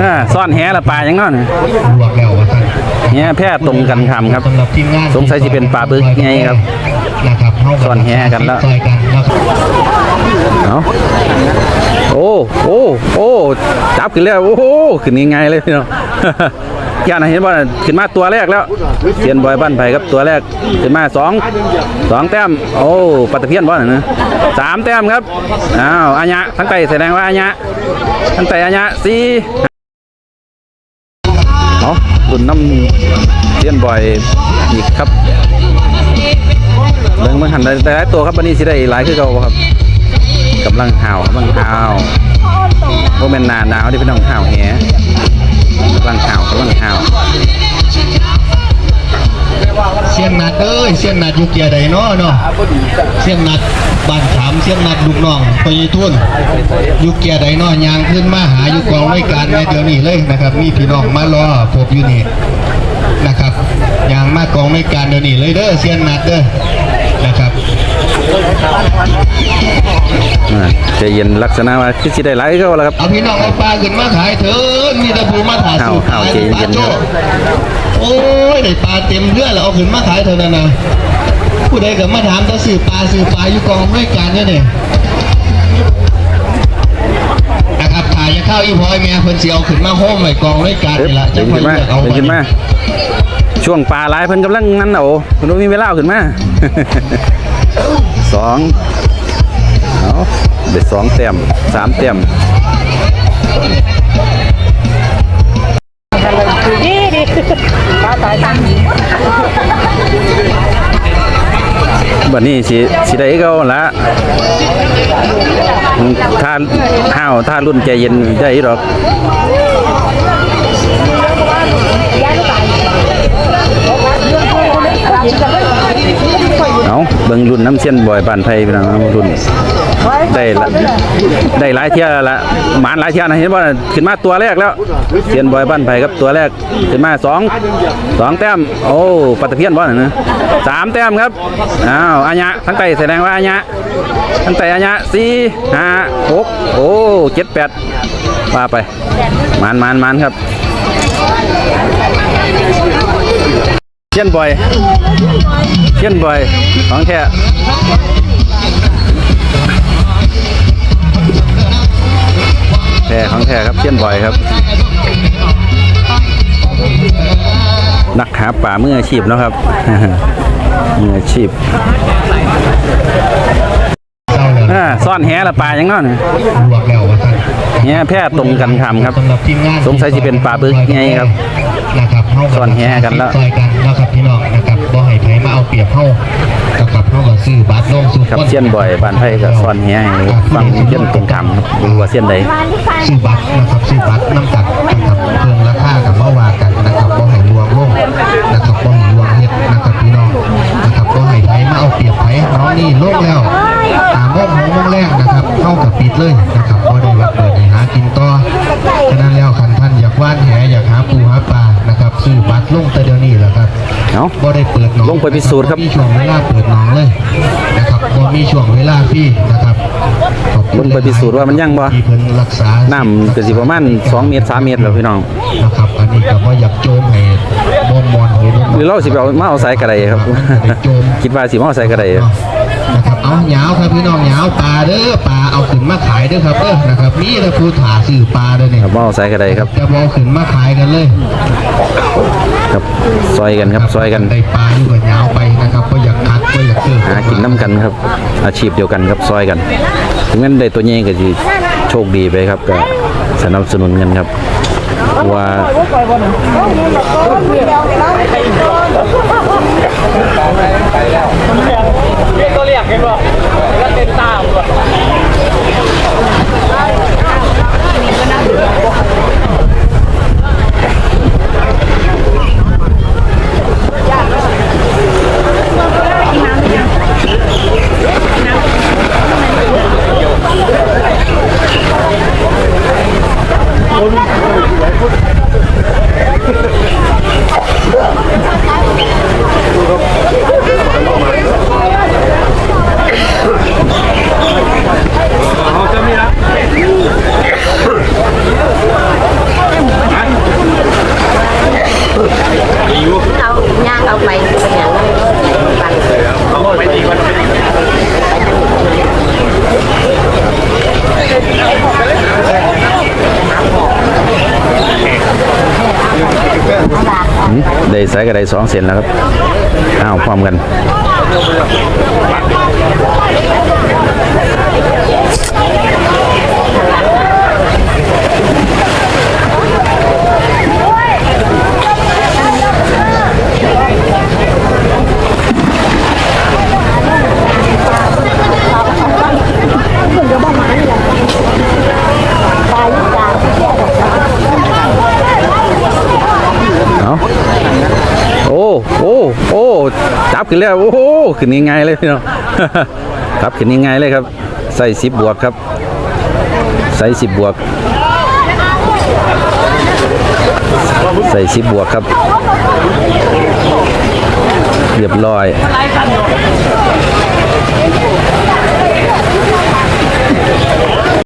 อ่าซ่อนแหละปลายังงั้นลวกแล้วว่าซั่นแหแพร่ตรงกันคำครับสำหรับทีมงานสงสัยสิเป็นปลาบึกไงครับนะครับเฮาซ่อนแหกันแล้วซอยกันนะครับเอาโอ้โอ้โอ้จับขึ้นแล้วโอ้โหขึ้นง่ายๆเลยพี่น้องย่านเห็นว่าขึ้นมาตัวแรกแล้วเซียนบอยบ้านไผ่ครับตัวแรกขึ้นมาสองสองแต้มโอ้ปัตตะเพียนบ่นะสามแต้มครับอ้าวอัญญะทั้งไตแสดงว่าอัญญะทั้งไตอัญญะสีุ่นน้ำเลี้ยนบ่อยอีกครับเบิ่งมันหันได้หลายตัวครับวันนี้สิได้หลายคือเก่าครับกำลังห่าวกำลังห่าวโมเมนหนาหนาวที่พี่น้องห่าวแห สียงนัดอยู่เกียร์ใดเนาะเนาะเสียงนัดบ้านขามเสียงนัดลูกน้องไปทุ่นอยู่เกียร์ใดเนาะยางขึ้นมาหาอยู่กองรายการในเดี๋ยวนี้เลยนะครับ มีพี่น้องมารอพบอยู่นี่นะครับยางมากองรายการเดี๋ยวนี้เลยเด้อเสียงนัดเด้อนะครับอ่าใจเย็นลักษณะว่าคือสิได้หลายก็แล้วครับเอาพี่น้องเอาปลาขึ้นมาขายเถินมีแตะปูมาถ่ายสูตรเอาขายเอาปลาเย็นๆโจ้โอ้ยได้ปลาเต็มเรือแล้วเอาขึ้นมาขายเท่านั้นนะผู้ใดก็มาถามต้องสื่อปลาสื่อปลาอยู่กองรายการเนี่ยนี่นะครับถ่ายจะเข้าอีพอยแม่เพิ่นสิเอาขึ้นมาโฮมไว้กองรายการเอ๊ะนี่ละจะเดินค่อยขึ้นมาเลือกเอาเดินขึ้นมาช่วงปลาหลายเพิ่นกำลังนั่นเอาเพิ่นบ่มีเวลาเอาขึ้นมาสองเอาได้สองแต้มสามแต้ม บัดนี้สิสิได้ก็ละท่าห้าวท่ารุ่นใจเย็นได้หรอกย เอาเบิ่งรุ่นน้ำเส้นบ่อยบ้านไทยพี่น้องรุ่นได้ละได้หลายเที่ยละหมานหลายเที่ยนะเห็นว่าขึ้นมาตัวแรกแล้วเส้นบอยบ้านไผ่ครับตัวแรกขึ้นมาสองสองแต้มโอ้ปัตเพียนบ่นะสามแต้มครับอ้าวอัญญะทั้งไตแสดงว่าอัญญะทั้งไตอัญญะสี่ห้าหกโอ้เจ็ดแปดว่าไปมานมานมานครับ เส้นบ่อยเช่นบ่อยของแท้แท้ของแท้ครับเช่นบ่อยครับ นักหาป่ามืออาชีพนะครับมืออาชีพอ่าซ่อนแหละปลายังงั้นลวกแล้วว่าซั่นแพร่ตรงกันคำครับสำหรับทีมงสัยสิเป็นปลาบึกไงครับ นะครับเฮาซ่อนแหกันแล้วซอยกันนะครับพี่น้องนะครับบ่ให้ไผมาเอาเปรียบเฮานะครับเฮาก็ซื้อบัตรลงสู่ครับเช่นบ่อยบ้านไผ่ก็ซ่อนแหให้ฟังเช่นตรงคำครับดูว่าเส้นใดซื้อบัตรนะครับซื้อบัตรน้ำกั ว่านแหอยากหาปูหาปลานะครับซื้อบัตรลงแต่เดี๋ยวนี้แหละครับเอ้าบ่ได้เปิดหนองลงไปพิสูจน์ครับ มีช่วงเวลาเปิดหนองเลยนะครับบ่มีช่วงเวลาฟรีนะครับขอบคุณลงไปพิสูจน์ว่ามันยังบ่ที่เพิ่นรักษาน้ำก็สิประมาณ2เมตร3เมตรแล้วพี่น้อง นะครับอันนี้ก็บ่อยากโจมให้บ่มอนให้บ่มหรือเราสิไปเอามาเอาใส่กระไดครับ โจม คิดว่าสิมาเอาใส่กระไดครับนะครับ เอาหยาวครับพี่น้องหยาวปลาเด้อปลาเอาขึ้นมาขายเด้อครับเด้อนะครับนี่แหละผู้ถาซื้อปลาเด้อเนี่ยครับมาเอาใส่กระไดครับจะบ่เอาขึ้นมาขายกันเลยครับซอยกันครับซอยกันได้ปลาอยู่กับหยาวไปนะครับบ่อยากคัดบ่อยากซื้อหากินน้ำกันครับ อาชีพเดียวกันครับซอยกันถึงแม้นได้ตัวใหญ่ก็สิโชคดีไปครับก็สนับสนุนกันครับว่าตัว เรียกเห็นบ่ก็เต็มตาหมดค ใส่กระไดสองเซนแล้วครับอ้าวพร้อมกัน บขึ้นแล้วโอ้โหขึ้นง่ายๆเลยพี่น้องครับขึ้นง่ายๆเลยครับ ใส่สิบบวกครับ ใส่สิบบวก ใส่สิบบวกครับเรียบร้อย